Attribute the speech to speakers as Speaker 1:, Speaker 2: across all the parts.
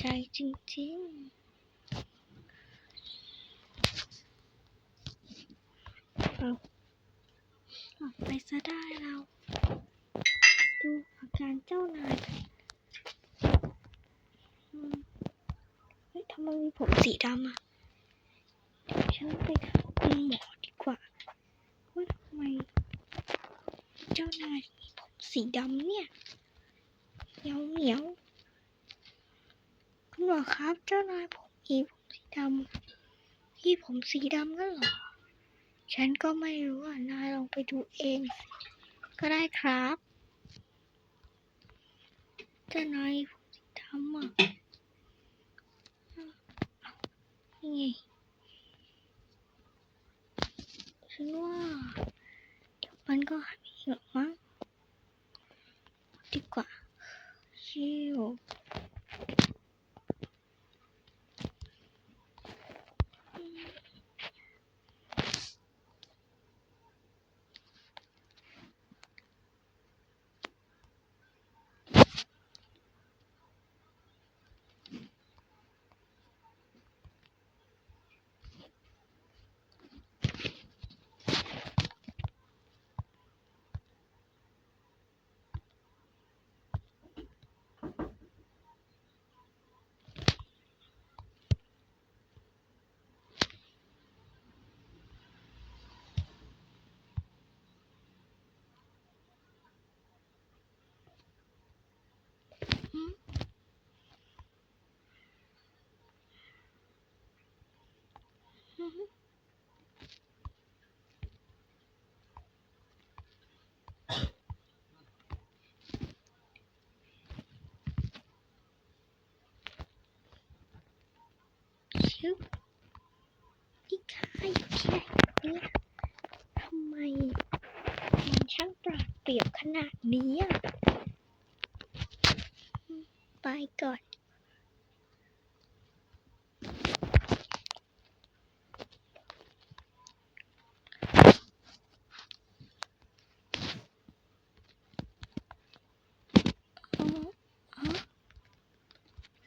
Speaker 1: ใจจริงๆเอาออกไปซะได้เรา ดูอาการเจ้านายกันอืมเฮ้ยทำไมมีผมสีดำอะเดี๋ยวฉันไปถามคุณหมอดีกว่าว่าทำไมเจ้านายมีผมสีดำเนี่ยเหนียวเหนียว คุณหมอครับ เจ้านายผมมีผมสีดำพี่ผมสีดำนั่นหรอ ฉันก็ไม่รู้อะ นายลองไปดูเอง ก็ได้ครับ เจ้านายผมสีดำอะนี่ไงฉันว่าเดี๋ยวมันก็หายเองหรอกมั้งดีกว่าชิวอืม อืมชิวนี่ข้าอยู่ที่ไหนเนี่ยทำไมมันช่างปราดเปรียวขนาดนี้อะอืมไปก่อน อ๋ออ๋อ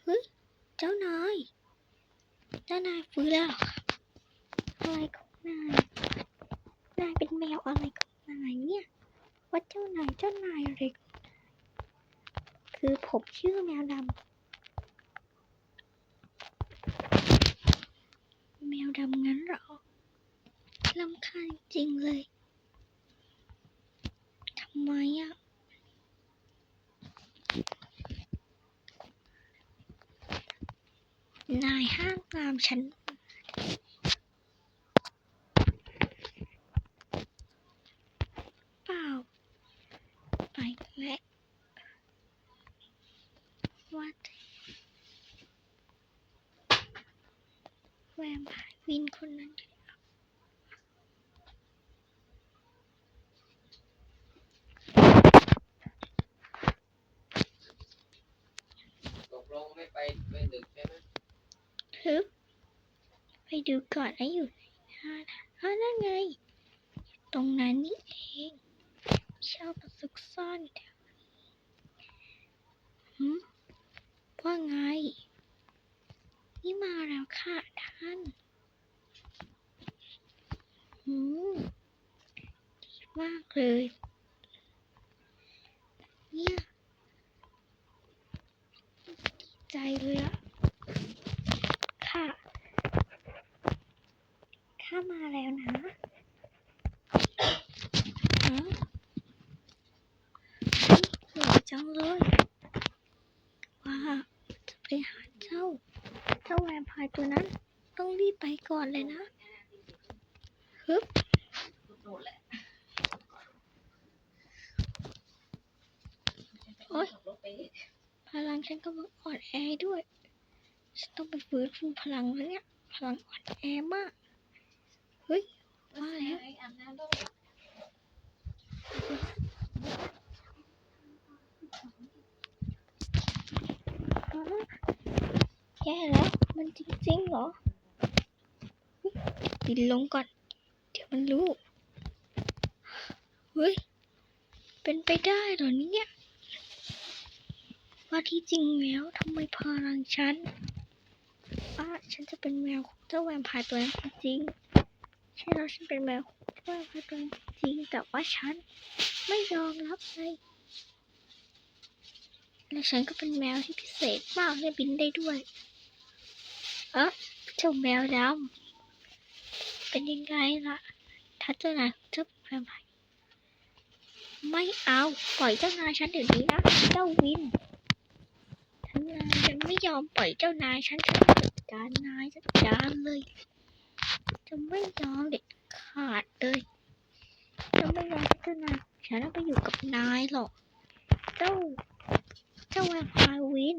Speaker 1: เฮ้ย เจ้านาย เจ้านาย ฟื้นแล้วอครับอะไรของนายนายเป็นแมวอะไรของนายเนี่ยว่าเจ้านายเจ้านายอะไรของนายคือผมชื่อแมวดำแมวดำงั้นเหรอลำคาญจริงเลยทำไมอะนายห้ามตามฉัน เปล่า ไปแล้วว่าแต่ แวมพร์วินคนนั้น
Speaker 2: ตกลงไม่ไปไม่ดึกใช่ไหม
Speaker 1: ฮึบไปดูก่อนนะอยู่ไหนนะอ๋อนั่นไง ตรงนั้นนี่เองชอบมาซุกซ่อนแถวนี้หืมว่าไง นี่มาแล้วค่ะท่านหืมดีมากเลย เนี่ยดีใจเลยอะค่ะ ข้ามาแล้วนะฮะสวย จังเลย ว่าจะไปหาเจ้าเจ้าแวมไพร์ตัวนั้น ต้องรีบไปก่อนเลยนะฮึบ
Speaker 2: โอ๊
Speaker 1: ยพลังฉันกำลังอ่อนแอด้วย ฉันต้องไปฟื้นฟูพลังแล้วเนี่ย พลังอ่อนแอมาก เฮ้ย ว่าแล้ว
Speaker 2: ไอ้อาบน้ำด้วย
Speaker 1: ฮะ แย่แล้ว มันจริงๆเหรอเฮ้ยดินลงก่อน เดี๋ยวมันรู้ เฮ้ย เป็นไปได้เหรอเนี่ย ว่าที่จริงแล้วทำไมพลังฉันว่าฉันจะเป็นแมวของเจ้าแวมพร์ตัวนั้นจริงใช่แล้วฉันเป็นแมวของเจ้าแวมพร์ตัวนั้นจริง แต่ว่าฉันไม่ยอมรับเลยและฉันก็เป็นแมวที่พิเศษมากและบินได้ด้วย เอ๊ะเจ้าแมวดำเป็นยังไงล่ะ ถ้าเจ้านายของเจ้าแวมไปไม่เอา ปล่อยเจ้านายฉันเดี๋ยวนี้นะ เจ้าวินถ้านายยังไม่ยอมปล่อยเจ้านายฉันจะจัดการนายจัดการเลย จะไม่ยอมเด็ดขาดเลย จะไม่ยอมให้เจ้านายของฉันไปอยู่กับนายหรอก เจ้า เจ้าแวมไพร์วิน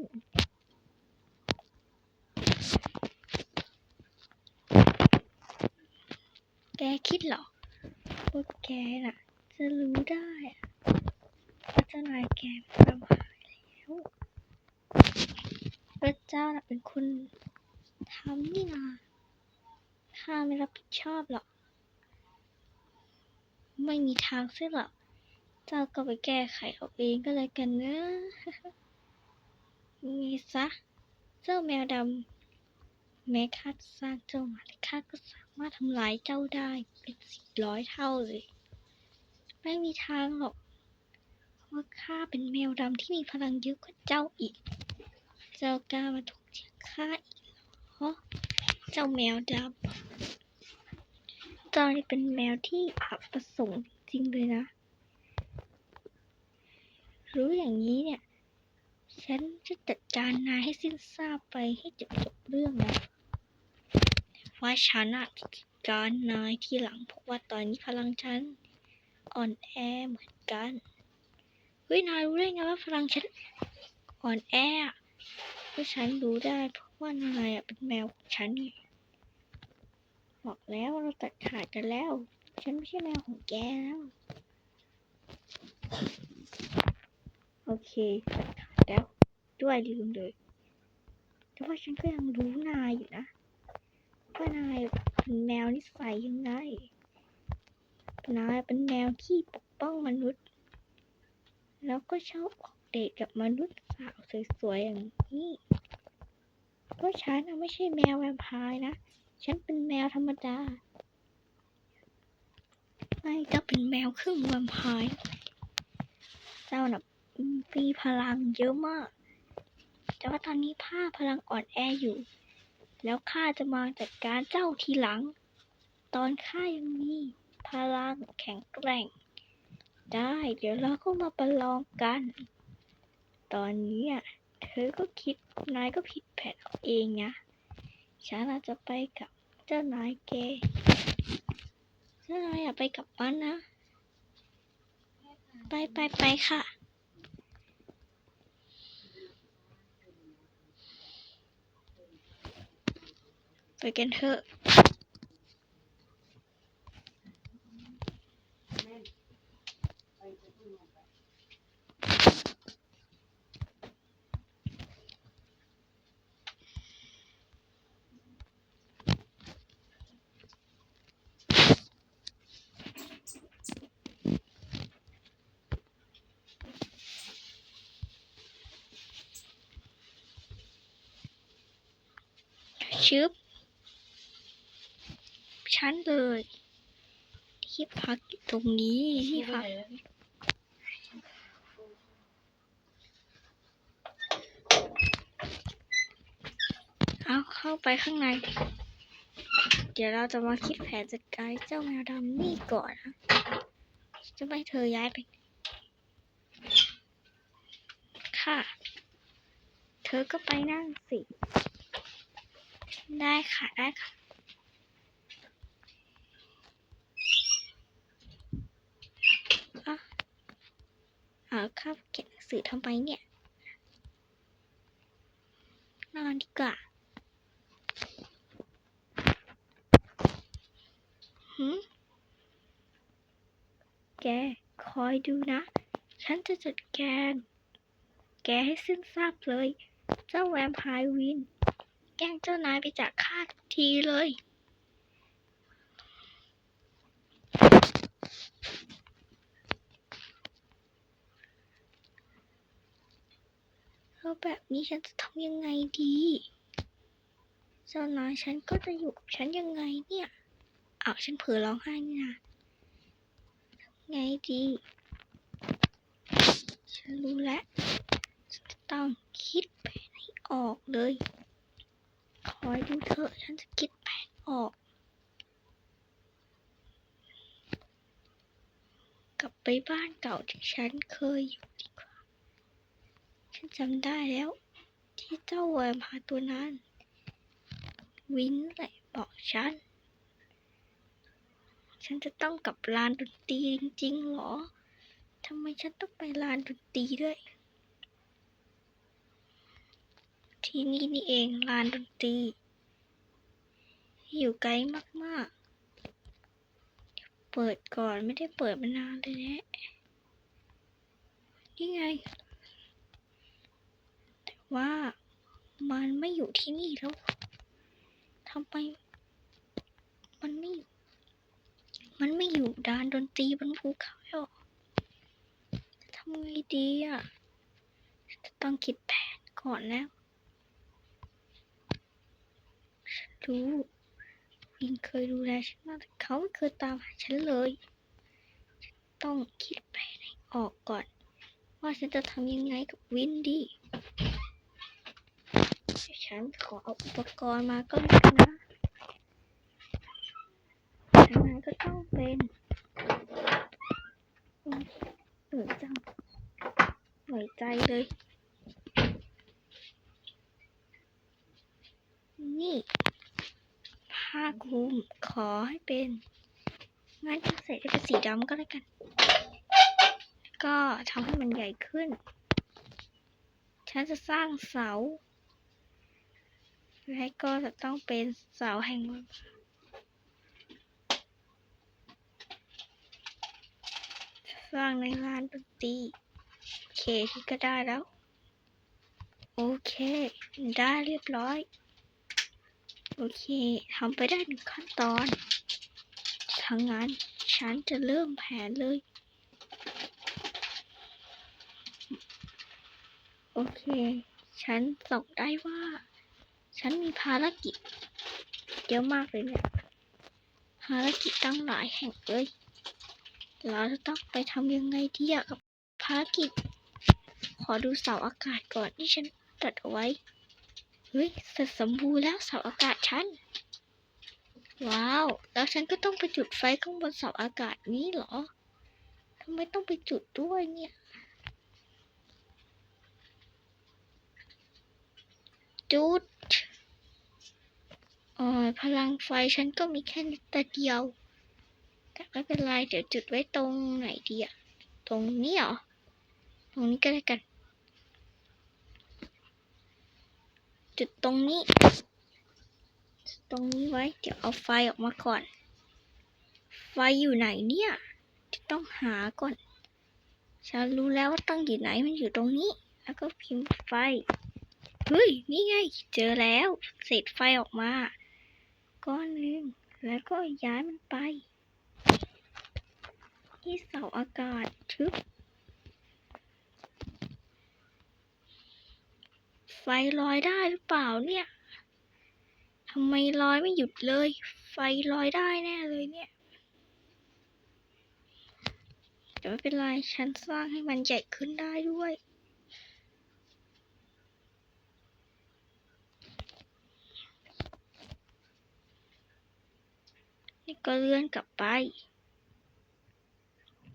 Speaker 1: แกคิดเหรอว่าแกน่ะ จะรู้ได้อะว่าเจ้านายแกเป็นแวมไพร์แล้ว พระเจ้าน่ะเป็นคนทำนี่นาข้าไม่รับผิด ชอบหรอก ไม่มีทางเสียหรอก เจ้าก็ไปแก้ไขเอาเองก็แล้วกันนะนี่ซะ เจ้าแมวดำแม้ข้าสร้างเจ้ามาแต่ข้าก็สามารถทำลายเจ้าได้เป็นสี่ร้อยเท่าเลย ไม่มีทางหรอกเพราะว่าข้าเป็นแมวดำที่มีพลังเยอะกว่าเจ้าอีก เจ้ากล้ามาถูกเถียงข้าอีกเหรอ เจ้าแมวดำ จ้านี่เป็นแมวที่อับประสงค์จริงเลยนะ รู้อย่างนี้เนี่ย ฉันจะจัดการนายให้สิ้นซากไปให้จบจบเรื่องนะว่าฉันอะจะจัดการนายทีหลังเพราะว่าตอนนี้พลังฉันอ่อนแอเหมือนกัน เฮ้ยนายรู้ได้ไงว่าพลังฉันอ่อนแอเพราะฉันรู้ได้เพราะว่านายอะเป็นแมวของฉันไง บอกแล้วเราตัดขาดกันแล้ว ฉันไม่ใช่แมวของแกแล้ว โอเคตัดขาดแล้ว ด้วยลืมเลย แต่ว่าฉันก็ยังรู้นายอยู่นะว่านายเป็นแมวนิสัยยังไงนายเป็นแมวที่ปกป้องมนุษย์ แล้วก็ชอบออกเดทกับมนุษย์สาวสวยๆอย่างนี้เพราะฉันไม่ใช่แมวแวมไพร์นะ ฉันเป็นแมวธรรมดา ไม่ก็เป็นแมวครึ่งแวมไพร์เจ้าน่ะมีพลังเยอะมาก แต่ว่าตอนนี้ผ้าพลังอ่อนแออยู่ แล้วข้าจะมาจัดการเจ้าทีหลัง ตอนข้ายังมีพลังแข็งแกร่ง ได้ เดี๋ยวเราก็มาประลองกัน ตอนนี้อะ เธอก็คิด นายก็ผิดแผนเอาเองนะ ฉันอาจจะไปกับเจ้านายเกเจ้านายอยากไปกับมันนะ ไปไปไปค่ะ ไปกันเถอะ ชึบชั้นเลยที่พักตรงนี้ที่พักเอาเข้าไปข้างใน เดี๋ยวเราจะมาคิดแผนจัดการเจ้าแมวดำนี่ก่อนนะจะไม่เธอย้ายไป ค่ะ เธอก็ไปนั่งสิ ได้ค่ะ ได้ค่ะเอาครับเขียนหนังสือทำไมเนี่ย นอนดีกว่าหืมแก คอยดูนะ ฉันจะจัดการ แกให้สิ้นซากเลย เจ้าแวมไพร์วิน แกล้งเจ้านายไปจากข้าทุกทีเลย แล้วแบบนี้ฉันจะทำยังไงดี เจ้านายฉันก็จะอยู่กับฉันยังไงเนี่ยอ้าวฉันเผลอร้องไห้นี่นะไงดี ฉันรู้แล้ว ต้องคิดแผนให้ออกเลย อยดูเถอะ ฉันจะคิดแผนออก กลับไปบ้านเก่าที่ฉันเคยอยู่ดีกว่า ฉันจำได้แล้ว ที่เจ้าแวมพาตัวนั้น วินแหละบอกฉัน ฉันจะต้องกลับลานดนตรีจริงๆเหรอทำไมฉันต้องไปลานดนตรีด้วย ที่นี่นี่เองลานดนตรี อยู่ไกลมากๆเปิดก่อนไม่ได้เปิดมานานเลยนะนี่ไง แต่ว่ามันไม่อยู่ที่นี่แล้วทำไมมันไม่อยู่มันไม่อยู่ดานดนตรีบนภูเขาหรอกทำไงดีอะจะต้องคิดแผนก่อนแล้ว ฉัน รู้วินเคยดูแลฉันมาแต่เขาไม่เคยตามหาฉันเลยฉันต้องคิดแผนให้ออกก่อน ว่าฉันจะทำยังไงกับวินดีฉันขอเอาอุปกรณ์มาก็แล้วนะอันนั้นก็ต้องเป็นอืมเหนื่อยจังเหนื่อยใจเลย นี่ ผ้าคลุมขอให้เป็นงั้นจะใส่ให้เป็นสีดำก็แล้วกัน ก็ทำให้มันใหญ่ขึ้น ฉันจะสร้างเสา และก็จะต้องเป็นเสาแห่งวันสร้างในลานดนตรีเคที่ก็ได้แล้ว โอเค ได้เรียบร้อย โอเคทำไปได้หนึ่งขั้นตอนทางนั้นฉันจะเริ่มแผนเลย โอเค ฉันตกได้ว่า ฉันมีภารกิจเยอะมากเลยเนี่ยภารกิจตั้งหลายแห่งเลย เราจะต้องไปทำยังไงดีอะกับภารกิจ ขอดูเสาอากาศก่อนที่ฉันตัดเอาไว้ เฮ้ยเสร็จสมบูรณ์แล้วเสาอากาศฉัน ว้าว แล้วฉันก็ต้องไปจุดไฟข้างบนเสาอากาศนี้เหรอทำไมต้องไปจุดด้วยเนี่ย จุดเออพลังไฟฉันก็มีแค่นิดเดียว แต่ไม่เป็นไร เดี๋ยวจุดไว้ตรงไหนดีอะตรงนี้เหรอ ตรงนี้ก็ได้กัน จุดตรงนี้ ตรงนี้ไว้ เดี๋ยวเอาไฟออกมาก่อน ไฟอยู่ไหนเนี่ย จะต้องหาก่อน ฉันรู้แล้วว่าตั้งอยู่ไหนมันอยู่ตรงนี้ แล้วก็พิมพ์ไฟ เฮ้ย นี่ไง เจอแล้ว เศษไฟออกมา ก้อนหนึ่ง แล้วก็ย้ายมันไป ที่เสาอากาศชึบ ไฟ ลอยได้หรือเปล่าเนี่ยทำไมลอยไม่หยุดเลย ไฟลอยได้แน่เลยเนี่ยแต่ไม่เป็นไร ฉันสร้างให้มันใหญ่ขึ้นได้ด้วย นี่ก็เลื่อนกลับไป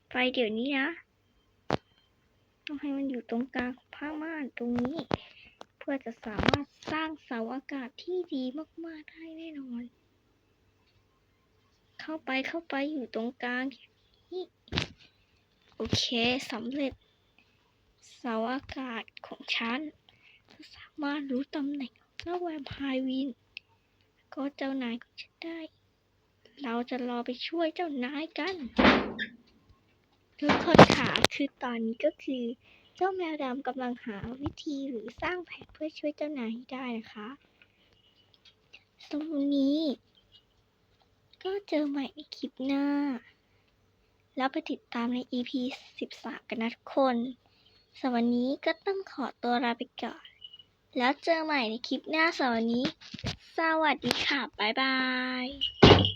Speaker 1: ไฟเดี๋ยวนี้นะ ต้องให้มันอยู่ตรงกลางผ้าม่านตรงนี้ พื่อจะสามารถสร้างเสาอากาศที่ดีมาก ๆ ได้แน่นอน เข้าไปเข้าไปอยู่ตรงกลางนี่โอเคสำเร็จ เสาอากาศของฉันสามารถรู้ตำแหน่งเจ้าแวมไพร์วิน ก็เจ้านายของฉันได้ เราจะรอไปช่วยเจ้านายกันทุกคนค่ะคือตอนนี้ก็คือ เจ้าแมวดำกำลังหาวิธีหรือสร้างแผนเพื่อช่วยเจ้านายให้ได้นะคะสำหรับวันนี้ ก็เจอใหม่ในคลิปหน้า แล้วไปติดตามใน EP 13 กันนะทุกคนสำหรับวันนี้ก็ต้องขอตัวลาไปก่อน แล้วเจอใหม่ในคลิปหน้าสำหรับวันนี้ สวัสดีค่ะ บ๊ายบาย